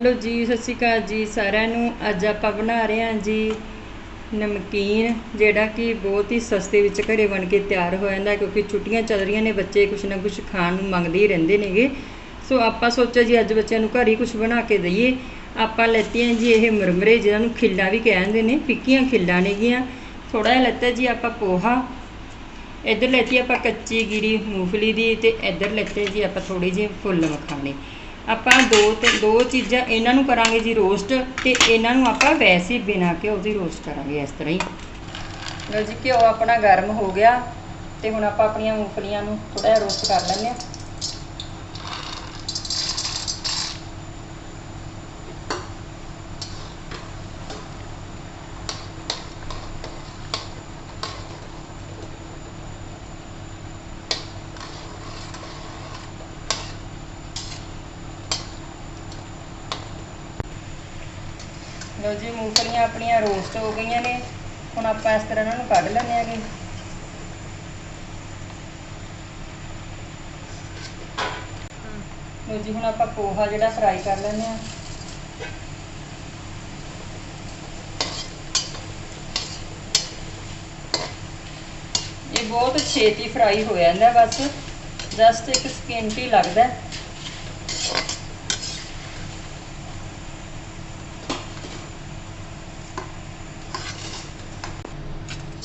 Hello ਜੀ, ਸਤਿ ਸ਼੍ਰੀ ਅਕਾਲ ਜੀ ਸਾਰਿਆਂ ਨੂੰ। ਅੱਜ ਆਪਾਂ ਬਣਾ ਰਹੇ ਹਾਂ ਜੀ ਨਮਕੀਨ, ਜਿਹੜਾ ਕਿ ਬਹੁਤ ਹੀ ਸਸਤੇ ਵਿੱਚ ਘਰੇ ਬਣ ਕੇ ਤਿਆਰ ਹੋ ਜਾਂਦਾ ਕਿਉਂਕਿ ਛੁੱਟੀਆਂ ਚੱਲ ਰਹੀਆਂ ਨੇ, ਬੱਚੇ ਕੁਛ ਨਾ ਕੁਛ ਖਾਣ ਨੂੰ ਮੰਗਦੇ ਹੀ ਰਹਿੰਦੇ ਨੇਗੇ। ਸੋ ਆਪਾਂ ਸੋਚਿਆ ਜੀ ਅੱਜ ਬੱਚਿਆਂ ਨੂੰ ਘਰ ਹੀ ਕੁਛ ਬਣਾ ਕੇ ਦਈਏ। ਆਪਾਂ ਲੈਤੀਆਂ ਜੀ ਇਹ ਮਰਮਰੇ, ਜਿਹਨਾਂ ਨੂੰ ਖਿੱਲਾਂ ਵੀ ਕਹਿੰਦੇ ਨੇ, ਫਿੱਕੀਆਂ ਖਿੱਲਾਂ ਨੇਗੀਆਂ। ਥੋੜਾ ਜਿਹਾ ਲੈਤਾ ਜੀ ਆਪਾਂ ਪੋਹਾ। ਇੱਧਰ ਲੈਤੀ ਆਪਾਂ ਕੱਚੀ, ਗਿਰੀ ਮੂੰਗਫਲੀ ਦੀ ਤੇ ਇੱਧਰ ਲੈਤੇ ਜੀ ਆਪਾਂ ਥੋੜੀ ਜਿਹੀ ਫੁੱਲ ਮਖਾਣੇ। ਆਪਾਂ ਦੋ ਤੇ ਦੋ ਚੀਜ਼ਾਂ ਇਹਨਾਂ ਨੂੰ ਕਰਾਂਗੇ ਜੀ ਰੋਸਟ ਤੇ ਇਹਨਾਂ ਨੂੰ ਆਪਾਂ ਵੈਸੇ ਹੀ ਬਿਨਾ ਘਿਓ ਦੀ ਰੋਸਟ ਕਰਾਂਗੇ ਇਸ ਤਰ੍ਹਾਂ ਹੀ। ਲਓ ਜੀ, ਘਿਓ ਆਪਣਾ ਗਰਮ ਹੋ ਗਿਆ ਤੇ ਹੁਣ ਆਪਾਂ ਆਪਣੀਆਂ ਮੂੰਗਫਲੀਆਂ ਨੂੰ ਥੋੜਾ ਜਿਹਾ ਰੋਸਟ ਕਰ ਲੈਂਦੇ ਹਾਂ। ਲਓ ਜੀ, ਮੂੰਗਫਲੀਆਂ ਆਪਣੀਆਂ ਰੋਸਟ ਹੋ ਗਈਆਂ ਨੇ। ਹੁਣ ਆਪਾਂ ਇਸ ਤਰ੍ਹਾਂ ਇਹਨਾਂ ਨੂੰ ਕੱਢ ਲੈਂਦੇ ਆਗੇ ਲਓ ਜੀ, ਹੁਣ ਆਪਾਂ ਪੋਹਾ ਜਿਹੜਾ ਫਰਾਈ ਕਰ ਲੈਂਦੇ ਆ ਇਹ ਬਹੁਤ ਛੇਤੀ ਫਰਾਈ ਹੋ ਜਾਂਦਾ, ਬਸ ਜਸਟ ਇੱਕ ਸਕਿੰਟ ਹੀ ਲੱਗਦਾ।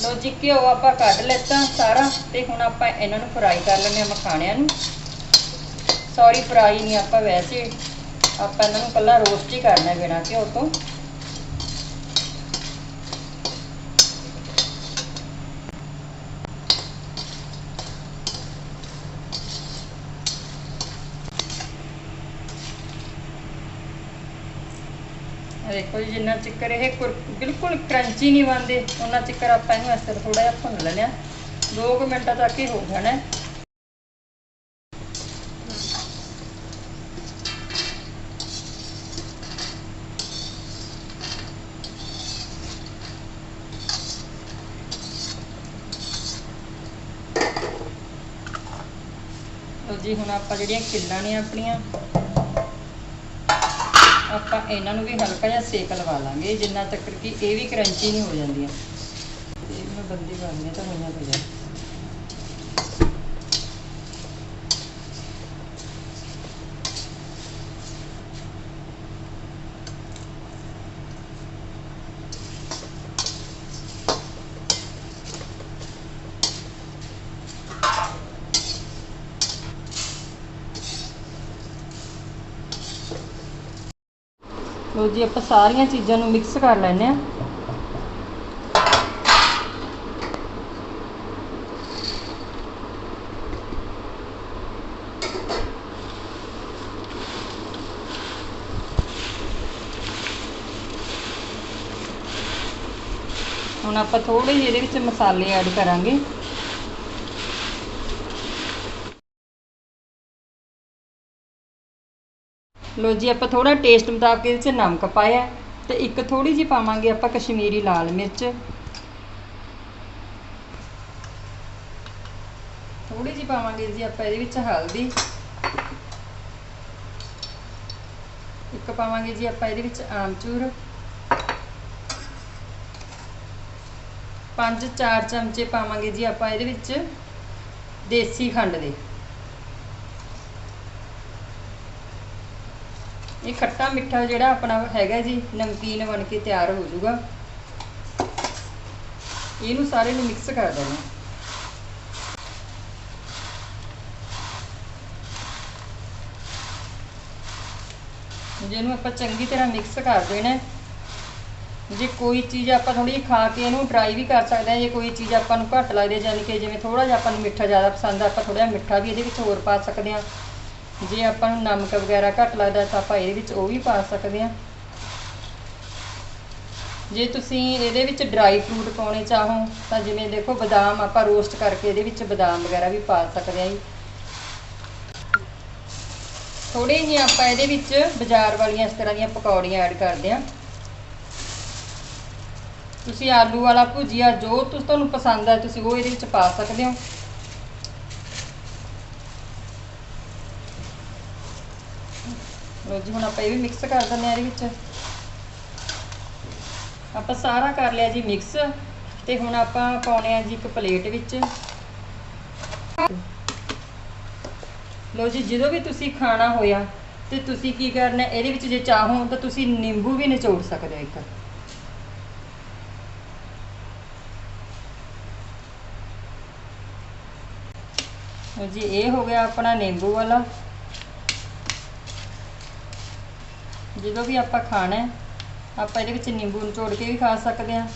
ਲੋ ਜੀ, ਘਿਓ ਆਪਾਂ ਕੱਢ ਲੈਤਾ ਸਾਰਾ ਤੇ ਹੁਣ ਆਪਾਂ ਇਹਨਾਂ ਨੂੰ ਫਰਾਈ ਕਰ ਲੈਂਦੇ ਆ ਮਖਾਣਿਆਂ ਨੂੰ। ਸੌਰੀ ਫਰਾਈ ਨਹੀਂ ਆਪਾਂ ਵੈਸੇ। ਆਪਾਂ ਇਹਨਾਂ ਨੂੰ ਕੱਲਾ ਰੋਸਟ ਹੀ ਕਰਨਾ ਬਿਨਾ ਘਿਓ ਤੋਂ। ਦੇਖੋ ਜੀ, ਜਿੰਨਾ ਚਿੱਕਰ ਇਹ ਬਿਲਕੁਲ ਕਰੰਚੀ ਨਹੀਂ ਬਣਦੇ। ਉਹਨਾਂ ਚਿੱਕਰ ਆਪਾਂ ਇਹਨੂੰ ਇਸ ਤਰ੍ਹਾਂ ਥੋੜਾ ਜਿਹਾ ਭੁੰਨ ਲੈਣਾ 2 ਮਿੰਟਾਂ ਤੱਕ ਹੀ ਹੋ ਜਾਣਾ ਜੀ, ਹੁਣ ਆਪਾਂ ਜਿਹੜੀਆਂ ਕਿੱਲਾਂ ਨੇ ਆਪਣੀਆਂ ਆਪਾਂ ਇਹਨਾਂ ਨੂੰ ਵੀ ਹਲਕਾ ਜਿਹਾ ਸੇਕ ਲਵਾ ਲਾਂਗੇ, ਜਿੰਨਾ ਤੱਕ ਕਿ ਇਹ ਵੀ ਕਰੰਚੀ ਨਹੀਂ ਹੋ ਜਾਂਦੀਆਂ। ਇਹ ਮੈਂ ਬੰਦੀ ਕਰਨੀਆਂ ਤਾਂ ਹੋਈਆਂ ਪਈਆਂ। ਲੋ ਜੀ, ਆਪਾਂ ਸਾਰੀਆਂ ਚੀਜ਼ਾਂ ਨੂੰ ਮਿਕਸ ਕਰ ਲੈਂਦੇ ਆ ਹੁਣ ਆਪਾਂ ਥੋੜੇ ਜਿਹੇ ਇਹਦੇ ਵਿੱਚ ਮਸਾਲੇ ਐਡ ਕਰਾਂਗੇ। ਲੋ ਜੀ, ਆਪਾਂ ਥੋੜਾ ਟੇਸਟ ਮੁਤਾਬਕ ਇਹਦੇ ਚ ਨਮਕ ਪਾਇਆ ਤੇ ਇੱਕ ਥੋੜੀ ਜਿਹੀ ਪਾਵਾਂਗੇ ਆਪਾਂ ਕਸ਼ਮੀਰੀ ਲਾਲ ਮਿਰਚ। ਥੋੜੀ ਜਿਹੀ ਪਾਵਾਂਗੇ ਜੀ ਆਪਾਂ ਇਹਦੇ ਵਿੱਚ ਹਲਦੀ। ਇੱਕ ਪਾਵਾਂਗੇ ਜੀ ਆਪਾਂ ਇਹਦੇ ਵਿੱਚ ਆਮਚੂਰ। ਪੰਜ ਚਾਰ ਚਮਚੇ ਪਾਵਾਂਗੇ ਜੀ ਆਪਾਂ ਇਹਦੇ ਵਿੱਚ ਦੇਸੀ ਖੰਡ ਦੇ। ਇਹ ਖੱਟਾ ਮਿੱਠਾ ਜਿਹੜਾ ਆਪਣਾ ਹੈਗਾ ਜੀ, ਨਮਕੀਨ ਬਣ ਕੇ ਤਿਆਰ ਹੋ ਜਾਊਗਾ। ਇਹਨੂੰ ਸਾਰੇ ਨੂੰ ਮਿਕਸ ਕਰ ਦੇਣਾ। ਜਿਹਨੂੰ ਆਪਾਂ ਚੰਗੀ ਤਰ੍ਹਾਂ ਮਿਕਸ ਕਰ ਦੇਣਾ ਜੇ ਕੋਈ ਚੀਜ਼ ਆਪਾਂ ਥੋੜੀ ਜਿਹੀ ਖਾ ਕੇ ਇਹਨੂੰ ਡਰਾਈ ਵੀ ਕਰ ਸਕਦੇ ਹਾਂ, ਜੇ ਕੋਈ ਚੀਜ਼ ਆਪਾਂ ਨੂੰ ਘੱਟ ਲੱਗਦੀ ਹੈ ਯਾਨੀ ਕਿ ਜਿਵੇਂ ਥੋੜਾ ਜਿਹਾ ਆਪਾਂ ਨੂੰ ਮਿੱਠਾ ਜ਼ਿਆਦਾ ਪਸੰਦ ਆ, ਆਪਾਂ ਥੋੜਾ ਜਿਹਾ ਮਿੱਠਾ ਵੀ ਇਹਦੇ ਵਿੱਚ ਹੋਰ ਪਾ ਸਕਦੇ ਹਾਂ। ਜੇ ਆਪਾਂ ਨੂੰ ਨਮਕ ਵਗੈਰਾ ਘੱਟ ਲੱਗਦਾ ਤਾਂ ਆਪਾਂ ਇਹਦੇ ਵਿੱਚ ਉਹ ਵੀ ਪਾ ਸਕਦੇ ਹਾਂ। ਜੇ ਤੁਸੀਂ ਇਹਦੇ ਵਿੱਚ ਡਰਾਈ ਫਰੂਟ ਪਾਉਣੇ ਚਾਹੋ, ਤਾਂ ਜਿਵੇਂ ਦੇਖੋ ਬਦਾਮ, ਆਪਾਂ ਰੋਸਟ ਕਰਕੇ ਇਹਦੇ ਵਿੱਚ ਬਦਾਮ ਵਗੈਰਾ ਵੀ ਪਾ ਸਕਦੇ ਹਾਂ ਜੀ। ਥੋੜੇ ਜਿਹੇ ਆਪਾਂ ਇਹਦੇ ਵਿੱਚ ਬਾਜ਼ਾਰ ਵਾਲੀਆਂ ਇਸ ਤਰ੍ਹਾਂ ਦੀਆਂ ਪਕੌੜੀਆਂ ਐਡ ਕਰਦੇ ਹਾਂ। ਤੁਸੀਂ ਆਲੂ ਵਾਲਾ ਭੁਜੀਆ ਜੋ ਤੁਸ, ਤੁਹਾਨੂੰ ਪਸੰਦ ਹੈ ਤੁਸੀਂ ਉਹ ਇਹਦੇ ਵਿੱਚ ਪਾ ਸਕਦੇ ਹੋ। ਲੋ ਜੀ, ਹੁਣ ਆਪਾਂ ਇਹ ਵੀ ਮਿਕਸ ਕਰ ਦਿੰਦੇ ਆ ਇਹਦੇ ਵਿੱਚ। ਆਪਾਂ ਸਾਰਾ ਕਰ ਲਿਆ ਜੀ ਮਿਕਸ ਤੇ ਹੁਣ ਆਪਾਂ ਪਾਉਣੇ ਆ ਜੀ ਇੱਕ ਪਲੇਟ ਵਿੱਚ। ਲੋ ਜੀ, ਜਦੋਂ ਵੀ ਤੁਸੀਂ ਖਾਣਾ ਹੋਇਆ ਤੇ ਤੁਸੀਂ ਕੀ ਕਰਨਾ, ਇਹਦੇ ਵਿੱਚ ਜੇ ਚਾਹੋ ਤਾਂ ਤੁਸੀਂ ਨਿੰਬੂ ਵੀ ਨਿਚੋੜ ਸਕਦੇ ਹੋ ਇੱਕ। ਲਓ ਜੀ, ਇਹ ਹੋ ਗਿਆ ਆਪਣਾ ਨਿੰਬੂ ਵਾਲਾ। ਜਦੋਂ ਵੀ ਆਪਾਂ ਖਾਣਾ ਹੈ, ਆਪਾਂ ਇਹਦੇ ਵਿੱਚ ਨਿੰਬੂ ਨਿਚੋੜ ਕੇ ਵੀ ਖਾ ਸਕਦੇ ਹਾਂ।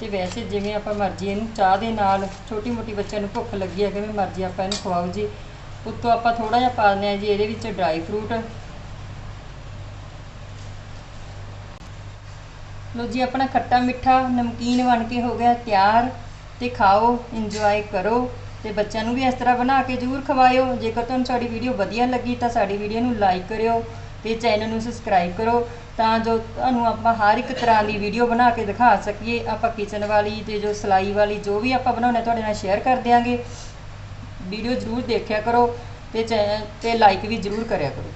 ਤੇ ਵੈਸੇ ਜਿਵੇਂ ਆਪਾਂ ਮਰਜ਼ੀ ਇਹਨੂੰ ਚਾਹ ਦੇ ਨਾਲ ਛੋਟੀ ਮੋਟੀ ਬੱਚਿਆਂ ਨੂੰ ਭੁੱਖ ਲੱਗੀ ਹੈ, ਕਿਵੇਂ ਮਰਜ਼ੀ ਆਪਾਂ ਇਹਨੂੰ ਖਵਾਓ ਜੀ। ਉੱਤੋਂ ਆਪਾਂ ਥੋੜਾ ਜਿਹਾ ਪਾ ਦਿੰਦੇ ਹਾਂ ਜੀ, ਇਹਦੇ ਵਿੱਚ ਡਰਾਈ ਫਰੂਟ ਲੋ ਜੀ, ਆਪਣਾ ਖੱਟਾ ਮਿੱਠਾ ਨਮਕੀਨ ਬਣ ਕੇ ਹੋ ਗਿਆ ਤਿਆਰ ਤੇ ਖਾਓ ਇੰਜੋਏ ਕਰੋ ਤੇ ਬੱਚਿਆਂ ਨੂੰ ਵੀ ਇਸ ਤਰ੍ਹਾਂ ਬਣਾ ਕੇ ਜ਼ਰੂਰ ਖਵਾਇਓ। ਜੇਕਰ ਤੁਹਾਨੂੰ ਸਾਡੀ ਵੀਡੀਓ ਵਧੀਆ ਲੱਗੀ ਤਾਂ ਸਾਡੀ ਵੀਡੀਓ ਨੂੰ ਲਾਈਕ ਕਰਿਓ। ਤੇ ਚੈਨਲ ਨੂੰ ਸਬਸਕ੍ਰਾਈਬ ਕਰੋ ਤਾਂ ਜੋ ਤੁਹਾਨੂੰ ਆਪਾਂ ਹਰ ਇੱਕ ਤਰ੍ਹਾਂ ਦੀ ਵੀਡੀਓ ਬਣਾ ਕੇ ਦਿਖਾ ਸਕੀਏ। ਆਪਾਂ ਕਿਚਨ ਵਾਲੀ ਤੇ ਜੋ ਸਿਲਾਈ ਵਾਲੀ ਜੋ ਵੀ ਆਪਾਂ ਬਣਾਉਣਾ ਤੁਹਾਡੇ ਨਾਲ ਸ਼ੇਅਰ ਕਰ ਦਿਆਂਗੇ। ਵੀਡੀਓ ਜ਼ਰੂਰ ਦੇਖਿਆ ਕਰੋ ਤੇ ਚੈ- ਤੇ ਲਾਈਕ ਵੀ ਜ਼ਰੂਰ ਕਰਿਆ ਕਰੋ।